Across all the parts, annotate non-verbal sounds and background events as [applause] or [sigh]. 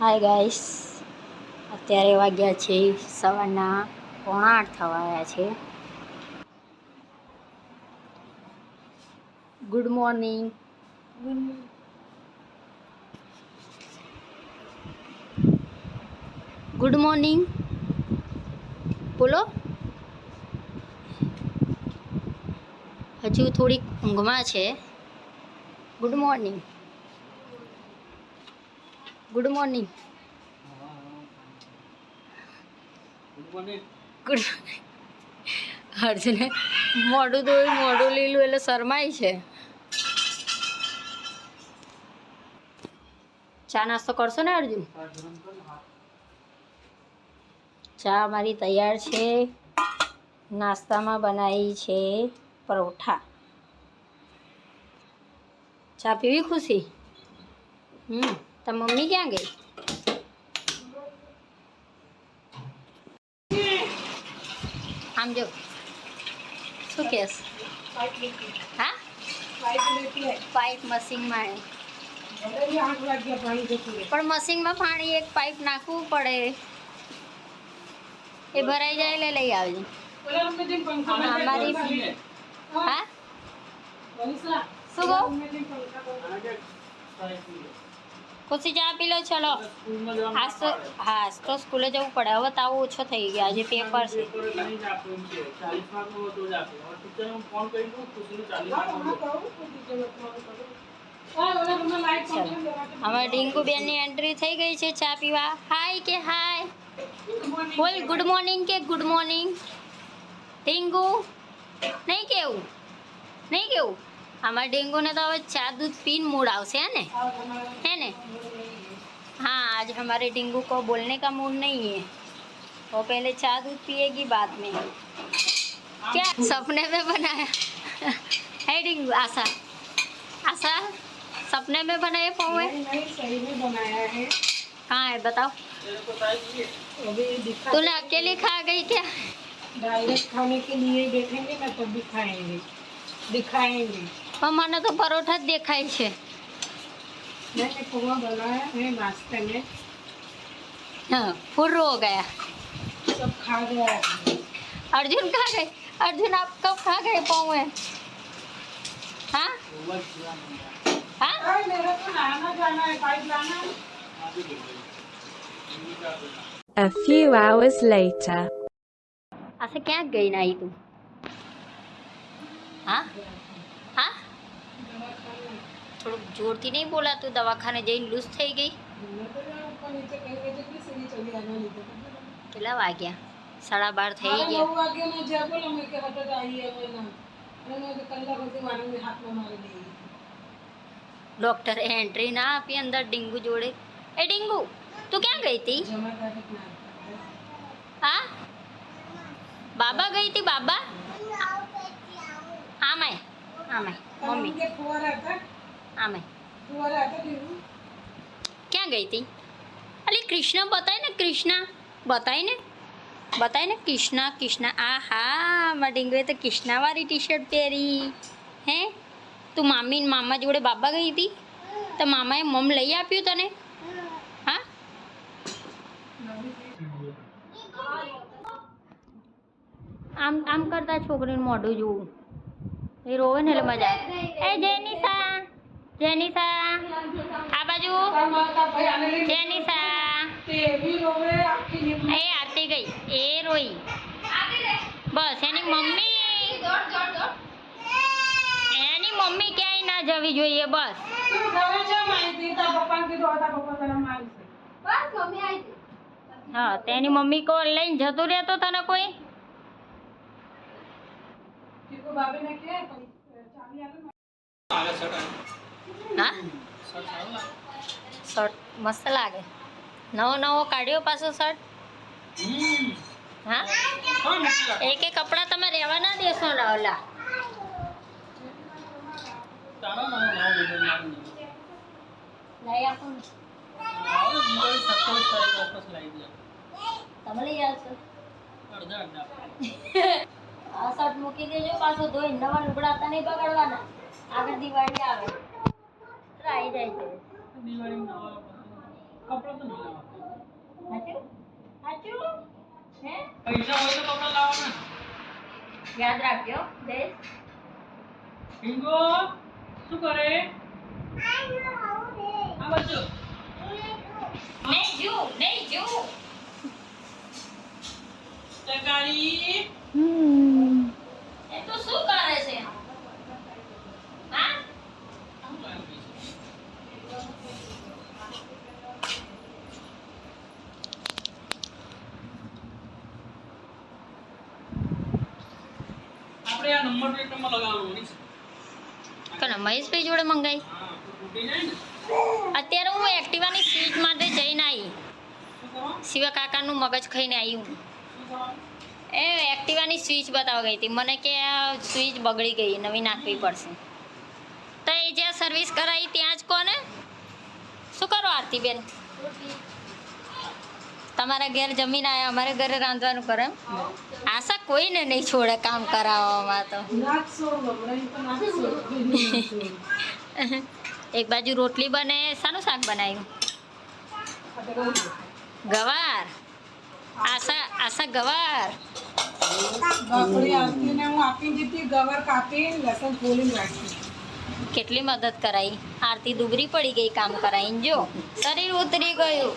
Hi guys અત્યારે વાગ્યા છે સવારના પોણા આઠ થવા આવ્યા છે. ગુડ મોર્નિંગ ગુડ મોર્નિંગ બોલો. હજુ થોડીક ઊંઘમાં છે. Good morning good morning good અર્જુને મોઢું ધોયું મોઢું લીલું એટલે શરમાય છે. ચા નાસ્તો કરશો ને અર્જુન? ચા મારી તૈયાર છે. નાસ્તામાં બનાવી છે પરોઠા. ચા પીવી ખુશી? હમ. તો મમ્મી ક્યાં ગઈ? આમ જો. શું કેસ? હા? પાઇપ મશીનમાં પણ મશીનમાં પાણી એક પાઇપ નાખવું પડે. એ ભરાઈ જાય એટલે લઈ આવજો. અમારી હા? શું કહું? ખુશી ચા પી લો, ચલો. આજ તો, હા તો સ્કૂલે જવું પડે. હવે તાવ ઓછો થઈ ગયો. આજે પેપર છે. હવે ડીંકુ બેનની એન્ટ્રી થઈ ગઈ છે ચા પીવા. હાય કે હાય બોલ ગુડ મોર્નિંગ કે ગુડ મોર્નિંગ ડિંગુ નહીં કેવું? નહીં કેવું? અમારા ડીંગુને તો હવે ચા દૂધ પીને મૂડ આવશે હે ને है ने हाँ आज हमारे डिंगू को बोलने का मूड नहीं है वो पहले चाय दूध पिएगी बाद में क्या सपने में बनाया [laughs] है डिंगू आशा आशा सपने में बनाए पाओ है सही में बनाया है कहाँ है बताओ अभी दिखा तूने अकेली खा गई क्या डायरेक्ट खाने के लिए बैठेंगे ना तब भी खाएंगे दिखाएंगे પણ મને તો પરોઠા જ દેખાય છે मैंने पोहा बनाया है नाश्ते में हाँ फुर्र हो गया सब खा गया है। अर्जुन खा गए अर्जुन आप कब खा गए पाओ है हाँ हाँ अरे मेरा तो नहाना जाना है पाइप लाना है। A few hours later. આશે ક્યાં ગઈ નાઈ તું હા હા થોડુંક જોરથી નહીં બોલાતું દવાખાને જઈને લૂઝ થઈ ગઈ. કેટલા વાગ્યા? સાડા બાર થઈ ગયા. ડોક્ટર એન્ટ્રી ના આપી અંદર ડીંગુ જોડે. એ ડીંગુ તું ક્યાં ગઈ હતી હા? બાબા ગઈ હતી બાબા? આમાંય હા માય મમ્મી. આમે. ક્યાં ગઈ હતી? અલી કૃષ્ણ બતાય ને કૃષ્ણ. બતાય ને. બતાય ને કૃષ્ણ કૃષ્ણ. આ હા મારા ડીંગોએ તો કૃષ્ણાવાળી ટી શર્ટ પહેરી. હે? તું મામી મામા જોડે બાબા ગઈ હતી? તો મામાએ મમ લઈ આપ્યું તને? હા? આમ આમ કરતા છોકરીનું મોઢું જોવું. એ રોવે ને એટલે મજા એ જેનિસા જેનિસા આ બાજુ? જેનિસા એ આરતી ગઈ. એ રોઈ. બસ, એની મમ્મી. એની મમ્મી ક્યાંય ના જવી જોઈએ, બસ. હા તેની મમ્મી કો લઈને જતું રહેતો તને કોઈ? ચાવી હા? શર્ટ મસ્ત લાગે. નવો નવો કાઢ્યો પાછો શર્ટ? હા? એક એક કપડા તમે રહેવા ના દેશો રાવલા તમે લઈ આ શર્ટ મૂકી દેજો, પાછો ધોઈ નવા લુગડા નહીં બગાડવાના. આગળ દિવાળી આવે. તો આવી જાય છે. કપડાં તો નહીં લાવવા. સાચું? સાચું? હે? પૈસા હોય તો કપડાં લાવવાના યાદ રાખજો જયેશ હિંગો શું કરે? આ બાજુ. નહીં જુ નહીં જુ ટકારી. એ તો શું કરે છે હા આપણે આ નંબર પ્લેટમાં લગાવવાનું છે કને મહેશભાઈ જોડે મંગાઈ? અત્યારે હું એક્ટિવાની સીટ માટે જઈને આવી શિવા કાકાનું મગજ ખાઈને આવી હું. એ એક્ટિવાની સ્વિચ બતાવવા ગઈ હતી. મને કે આ સ્વિચ બગડી ગઈ નવી નાખવી પડશે. તો એ જ્યાં સર્વિસ કરાવી ત્યાં જ કોને? શું કરો આરતીબેન? તમારા ઘેર જમીન આવ્યા અમારે ઘરે રાંધવાનું કરે આશા કોઈને નહીં છોડે કામ કરાવવામાં તો. [laughs] એક બાજુ રોટલી બને શાનું શાક બનાવ્યું ગવાર. આશા આશા ગવાર. કેટલી મદદ કરાઈ? આરતી દુબરી પડી ગઈ કામ કરાઈ જો. શરીર ઉતરી ગયું.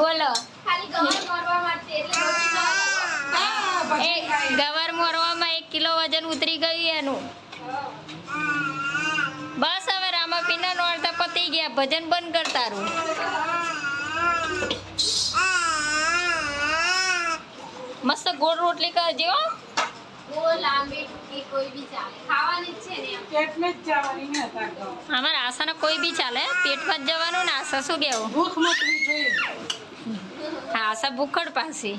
બોલો. ખાલી ગવાર મારવા માટે એટલે રોટી ખાવા એ ગવાર મોરવામાં એક કિલો વજન ઉતરી ગયું એનું. બસ હવે રામાપીના નોરતા પતી ગયા. ભજન બંધ કર તારું. મસ્ત ગોળ રોટલી કરજો હો. બહુ લાંબી ટૂંકી કોઈ બી ચાલે. અમારા આશાને કોઈ બી ચાલે પેટમાં જ જવાનું ને આશા શું કેવું ભૂખ મટવી જોઈએ. હા આશા ભૂખડ પાસી.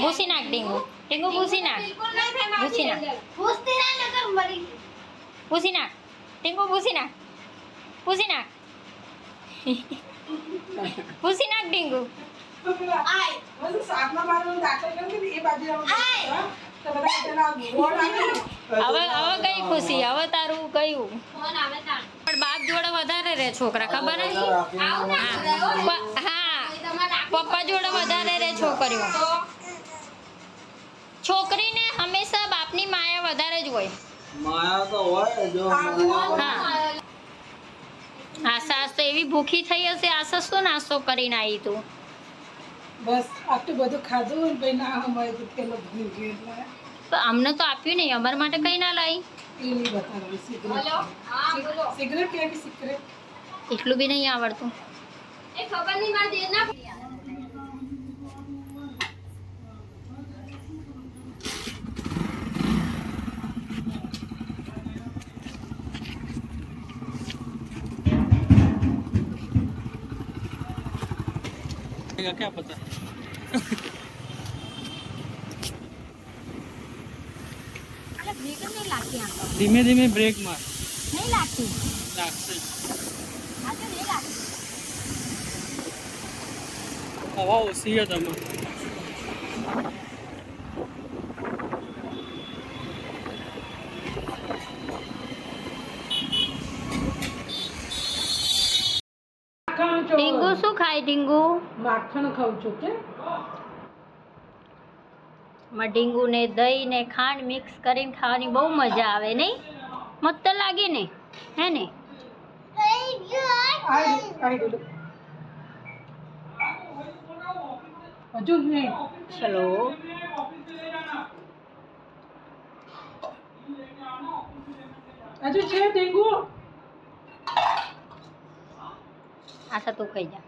ભૂસી નાખ ડીંગુ. ડીંગુ ભૂસી નાખ. ભૂસી નાખ. ભૂસી નાખ. ટીંગુ ભૂસી નાખ. ભૂસી નાખ. ભૂસી નાખ ડીંગુ. આય. મને સાતમા બારમાનું દાખલ કરી એ બાજુ આય. હવે હવે કઈ ખુશી? હવે તારું કયું? પણ બાપ જોડે વધારે રે છોકરા ખબર હે. પપ્પા જોડે વધારે રે છોકરીઓ. છોકરીને હંમેશા બાપની માયા વધારે જ હોય. માયા તો હોય જો હા આશા તો એવી ભૂખી થઈ હશે આશા શું નાસ્તો કરીને આવી તું? બસ આટલું બધું ખાધું ને ભાઈ ના અમારે તો પેલો ભૂલી ગયો એટલે. તો અમને તો આપ્યું નહીં અમારા માટે કઈ ના લાવી એ નહીં બતાવવાનું સિગરેટ બોલો હા બોલો. સિગરેટ કેવી સિગરેટ એટલું બી નહીં આવડતું. એ ખબર નહીં મારે દેર ના क्या पता ધીમે ધીમે બ્રેક માર નહીં લાગતી લાગશે આ તો નહીં લાગતી હવા ઓછી છે તમે શું ખાય ડીંગુ માખણ ખાઉં છું કે માં ડીંગુ ને દહીં ને ખાંડ મિક્સ કરીને ખાવાની બહુ મજા આવે નહીં? મસ્ત લાગે ને હે ને? હજુ નહીં. ચલો. હજુ છે ડેન્ગુ આશા તું ખાઈ જા.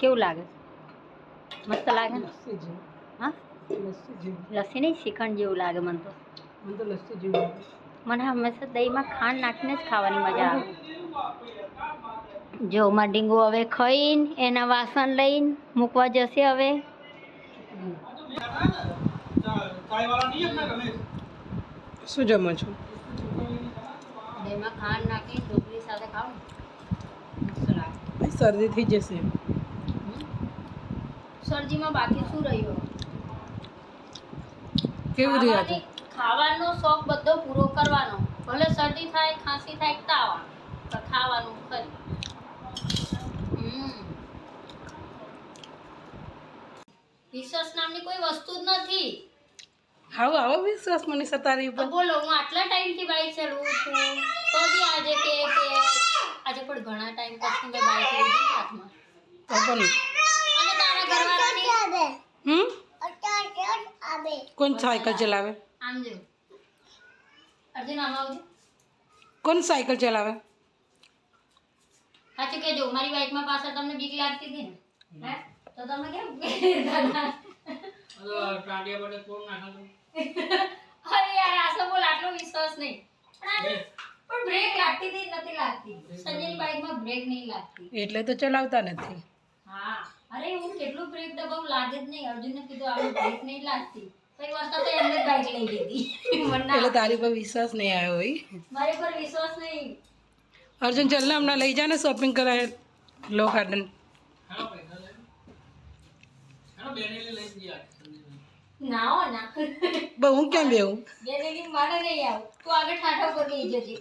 કેવું લાગે? મસ્ત લાગે? હા? લસ્સી નહીં શ્રીખંડ જેવું લાગે મને તો. મને હંમેશા દહીંમાં ખાંડ નાખીને જ ખાવાની મજા આવે. જો માં ડીંગુ હવે ખાઈને એના વાસણ લઈને મૂકવા જશે હવે. શું જમો છો? એમાં ખાંડ નાખી ઢોકળી સાથે ખાવ શરદી થઈ જશે. શરદીમાં બાકી શું રહ્યું? કેવું રહ્યું ખાવાનો શોખ બધો પૂરો કરવાનો. શરદી થાય ખાંસી થાય તાવ. તો ખાવાનું ખરી. વિશ્વાસ નામની કોઈ વસ્તુ જ નથી. આવો આવો વિશ્વાસ મને સતારી ઉપર. બોલો હું આટલા ટાઈમથી બાઈક ચલાવું છું? તો બી આજે કે કે આજે પણ ઘણા ટાઈમ પછી મેં બાઈક લીધી હાથમાં. તો પણ અને તારા ઘરવાળાની? હમ? કોણ સાયકલ ચલાવે? આમ જો. અર્જુન આમ આવજો. કોણ સાયકલ ચલાવે? સાચું કહેજો મારી બાઇકમાં પાછળ તમને બીક લાગતી હતી ને? હે? તો તમે કેમ? અરે યાર આશા બોલ આટલો વિશ્વાસ નહીં. પણ આ- પણ બ્રેક લાગતી હતી નથી લાગતી. સંજયની બાઇકમાં બ્રેક નહીં લાગતી. એટલે તો ચલાવતા નથી. હા. અરે હું કેટલું બ્રેક દબાવું? લાગે જ નહીં. અર્જુનને કીધું આપણે બ્રેક નહીં લાગતી. કઈ વખત તો એમને જ બાઇક લઈ લીધી. મને એટલે તારી પર વિશ્વાસ નહીં આવ્યો હોય. મારી પર વિશ્વાસ નહીં. અર્જુન ચલ ને હમણાં લઈ જા ને શોપિંગ કરાય. લો ગાર્ડન ના હો ના. બહુ હું કેમ બેવું મારે નહીં આવું. તું આગળ ઠાઠા પર લઈ જજે.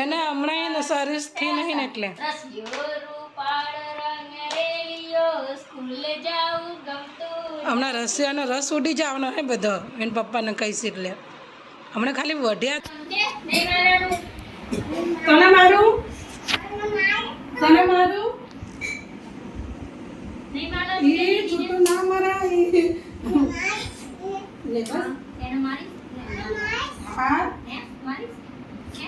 એને હમણાં એને સર્વિસથી નહીં ને એટલે. રસિયો રૂપાળ રંગ રેલિયો સ્કૂલે જાઉં ગમતું. હમણાં રસિયાનો રસ ઉડી જવાનો હે બધો. એને પપ્પાને કહીશ એટલે. હમણાં ખાલી વઢ્યા તને મારું? તને મારું? એ છૂટું ના મરાય. લે બસ. એને મારી હા હે મારી હે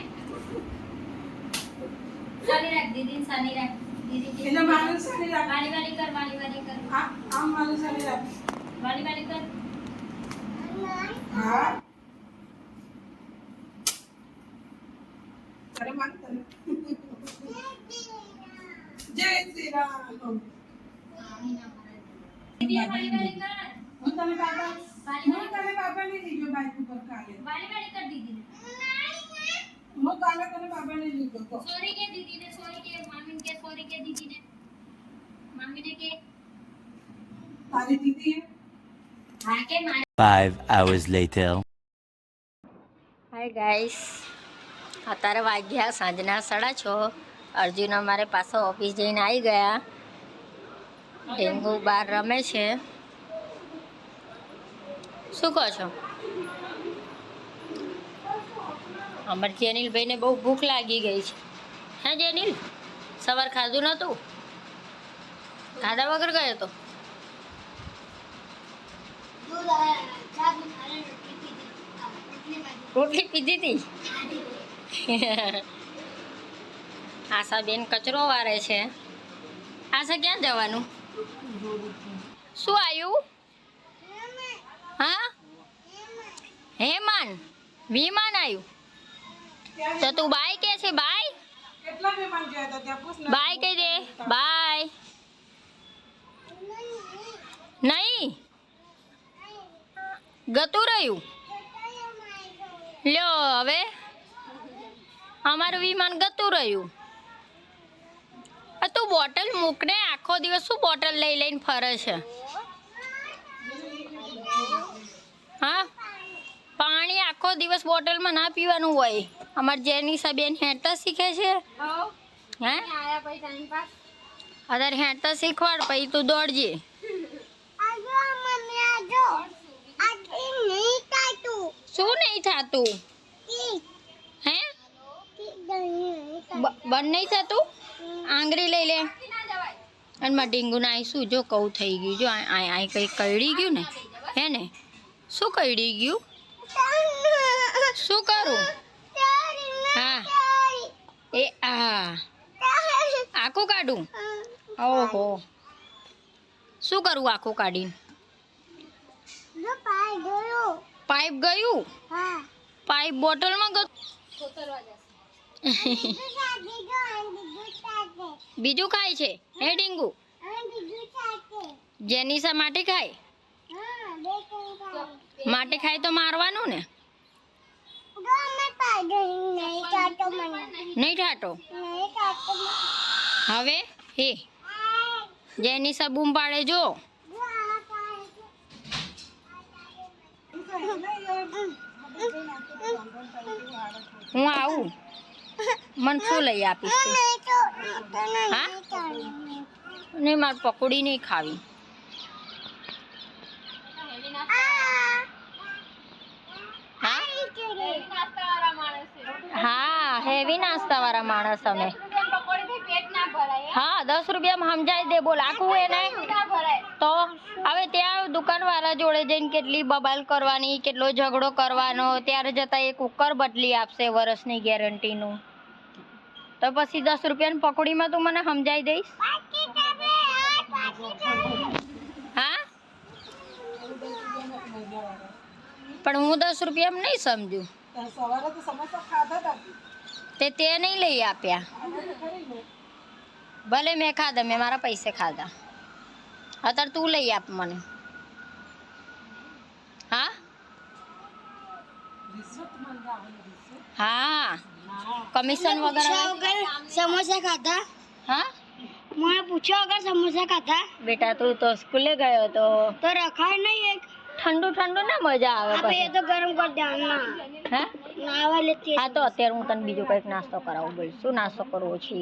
સાની રાખ દીદી સાની રાખ દીદી એને મારું સારી રાખ વાલી વાલી કર વાલી વાલી કર આ આમ મારું સારી રાખ વાલી વાલી કર હા તારે મારું તને જય શ્રી હું તને બાબાને લીધો બાઈક ઉપર કાલે. વાલી વાલી કર દીધી હું કાલે તને બાબાને લીધો તો. સોરી કે દીદી ને સોરી કે મામી કે સોરી કે દીદી ને મામી ને કે તારી દીદી હા કે મારે. 5 hours later. હાય ગાઈસ અત્યારે વાગ્યા સાંજના સાડા છ. અર્જુન અમારે પાછો ઓફિસ જઈને આવી ગયા. ડેન્ગુ બહાર રમે છે. શું કહો છો? અમાર જેનિલભાઈને બહુ ભૂખ લાગી ગઈ છે. હે જેનિલ સવાર ખાધું નહોતું? ખાધા વગર ગયો તો? રોટલી પીધી. હતી આશાબેન કચરો વારે છે. આશા ક્યાં જવાનું? શું આવ્યું? હા? હેમાન વિમાન આવ્યું તો તું બાય કે છે બાય? બાય કહી દે. બાય. નહીં. ગતું રહ્યું. લ્યો હવે. અમારું વિમાન ગતું રહ્યું. તું બોટલ મૂકને આખો દિવસ શું બોટલ લઈ લઈને ફરે છે? હા? પાણી આખો દિવસ બોટલમાં ના પીવાનું હોય. અમાર જેની બેન હેંડતા શીખે છે. હે. આયા પછી અત્યારે હેંડતા શીખવાડ પછી તું દોડજે. શું નહીં થતું? હે? બંધ નહીં થતું? આંગળી લઈ લે. અને માં ડીંગુ ના શું જો કહું થઈ ગયું. જો આ કંઈ કઈડી ગયું ને? હે ને? શું કઈડી ગયું? શું કરું? હા. એ આ આખું કાઢું? ઓહો. શું કરવું આખું કાઢીને? પાઇપ ગયું? પાઇપ બોટલમાં ગયું? બીજું ખાય છે? હે, ડીંગુ? જેનિસા માટે ખાય? માટી ખાય તો મારવાનું ને? નહીં ઠાટો હવે? હે? જેની બૂમ પાડે જો. હું આવું? મને શું લઈ આપીશ હા? નહીં મારે પકોડી નહીં ખાવી હા નાસ્તાવાળા માણસ છે હા હેવી નાસ્તા વાળા માણસ અમે. હા? દસ રૂપિયામાં સમજાય દે બોલ. આખું એને તો હવે ત્યાં દુકાનવાળા જોડે જઈને કેટલી બબાલ કરવાની કેટલો ઝઘડો કરવાનો ત્યારે જતા એ કુકર બદલી આપશે વર્ષની ગેરંટીનું. તો પછી દસ રૂપિયાની પકોડીમાં તું મને સમજાઈ દઈશ? હા? પણ હું દસ રૂપિયામાં નહીં સમજુ. સવારે તો સમોસા ખાધા હતા તે તે નહીં લઈ આપ્યા. ભલે મેં ખાધા મેં મારા પૈસે ખાધા. અત્યારે તું લઈ આપ મને. હા? રિશ્વત માંગા આવે રિશ્વત હા. કમિશન વગર સમોસા ખાધા. હા? મને પૂછ્યો અગર સમોસા ખાધા. બેટા તું તો સ્કૂલે ગયો તો તો રખાય નહીં એક. ઠંડુ ઠંડુ ના મજા આવે આપણે એ પછી. તો ગરમ કરી દેવાના હા? હા તો અત્યારે હું તને બીજો કંઈક નાસ્તો કરાવું બોલ. શું નાસ્તો કરવો છે?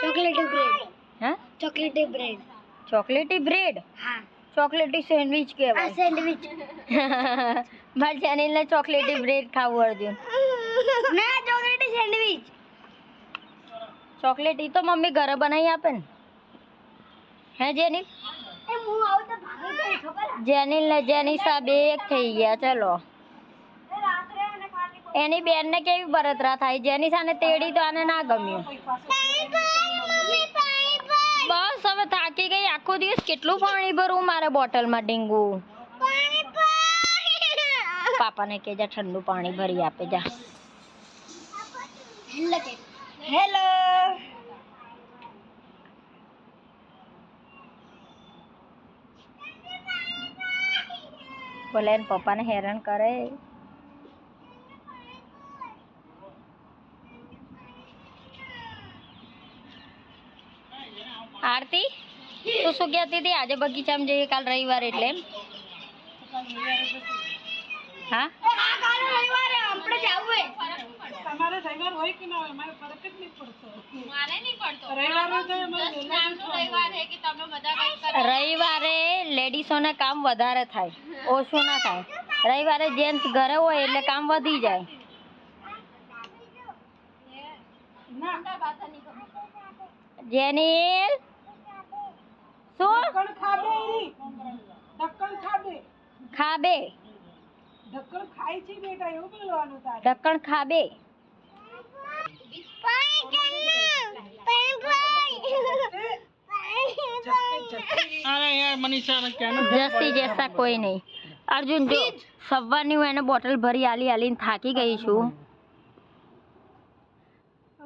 Chocolatey bread. હા? Chocolatey bread. Chocolatey bread? હા. ચોકલેટી સેન્ડવિચ આ કહેવાય સેન્ડવિચ. [laughs] મારે જેનીલને ચોકલેટી બ્રેડ ખાવું અર્જુન ના ચોકલેટી સેન્ડવિચ. ચોકલેટી તો મમ્મી ઘરે બનાવી આપે ને. હે જેનિલ ખબર? જેનિલ ને જેનિસા બે એક થઈ ગયા ચલો. એની બેનને કેવી બળતરા થાય? જેનિસાને તેડી તો આને ના ગમ્યું. બસ હવે થાકી ગઈ. આખો દિવસ કેટલું પાણી ભરવું મારે બોટલમાં ડીંગુ? પાપાને કે જા ઠંડુ પાણી ભરી આપે જા. હેલો. બોલે પપ્પાને હેરાન કરે. આરતી? તું શું કહેતી હતી? આજે બગીચામાં જઈએ કાલ રવિવાર એટલે એમ? હા? રવિવારે લેડીસો જાવું તમારે રવિવાર હોય કે ના હોય? અમારે ફરક જ નહીં પડતો. મારે નહીં પડતો. રવિવાર હોય તો અમારે બસ વહેલા નામનું રવિવાર છે કે તમે બધા કંઈક કરો. રવિવારે લેડીસોને કામ વધારે થાય. ઓછું ના થાય. રવિવારે જેન્ટ્સ ઘરે હોય એટલે કામ વધી જાય. મોટા ભાષા નહીં ખબર જેનિલ શું? ઢક્કણ ખાબે એરી ઢક્કણ ખાબે ખાબે. ઢક્કણ ખાય છે બેટા એવું બોલવાનું તારે. ઢક્કણ ખાબે. જસ્સી જેસા કોઈ નહીં. અર્જુન જો સવારની હું એને બોટલ ભરી આલી આલીને થાકી ગઈ છું.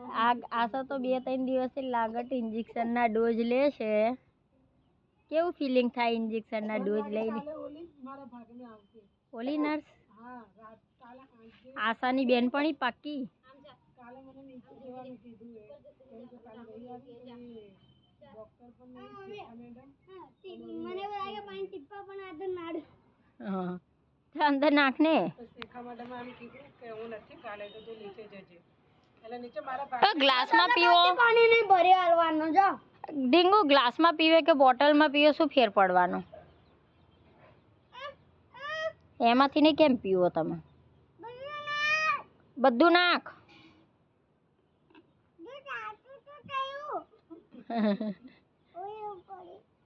આ આશા તો બે ત્રણ દિવસથી લાગટ ઇન્જેક્શનના ડોઝ લે છે કેવું ફિલિંગ થાય ઇન્જેક્શનના ડોઝ લઈને? ઓલી નર્સ આશાની બેનપણી પાકી મેડમ અંદર નાખને? તો શિખા કીધું કે હું નથી કાલે તો તું નીચે જજે. તો ગ્લાસમાં પીવો. પાણી નહીં ભરી હાલવાનું જો. ડીંગુ ગ્લાસમાં પીવે કે બોટલમાં પીવે? શું ફેર પડવાનો? એમાંથી નહીં કેમ પીવો તમે? બધું નાખ.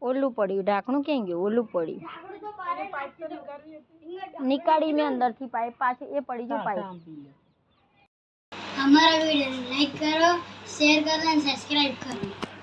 ઓલું પડ્યું ઢાંકણું ક્યાં ગયું? ઓલું પડ્યું. પાઇપ તો નીકાળવી હતી. નીકાળી મેં અંદરથી પાઇપ પાછી એ પડી ગયું પાઇપ. અમારા વિડીયોને લાઈક કરો શેર કરો અને સબસ્ક્રાઈબ કરો.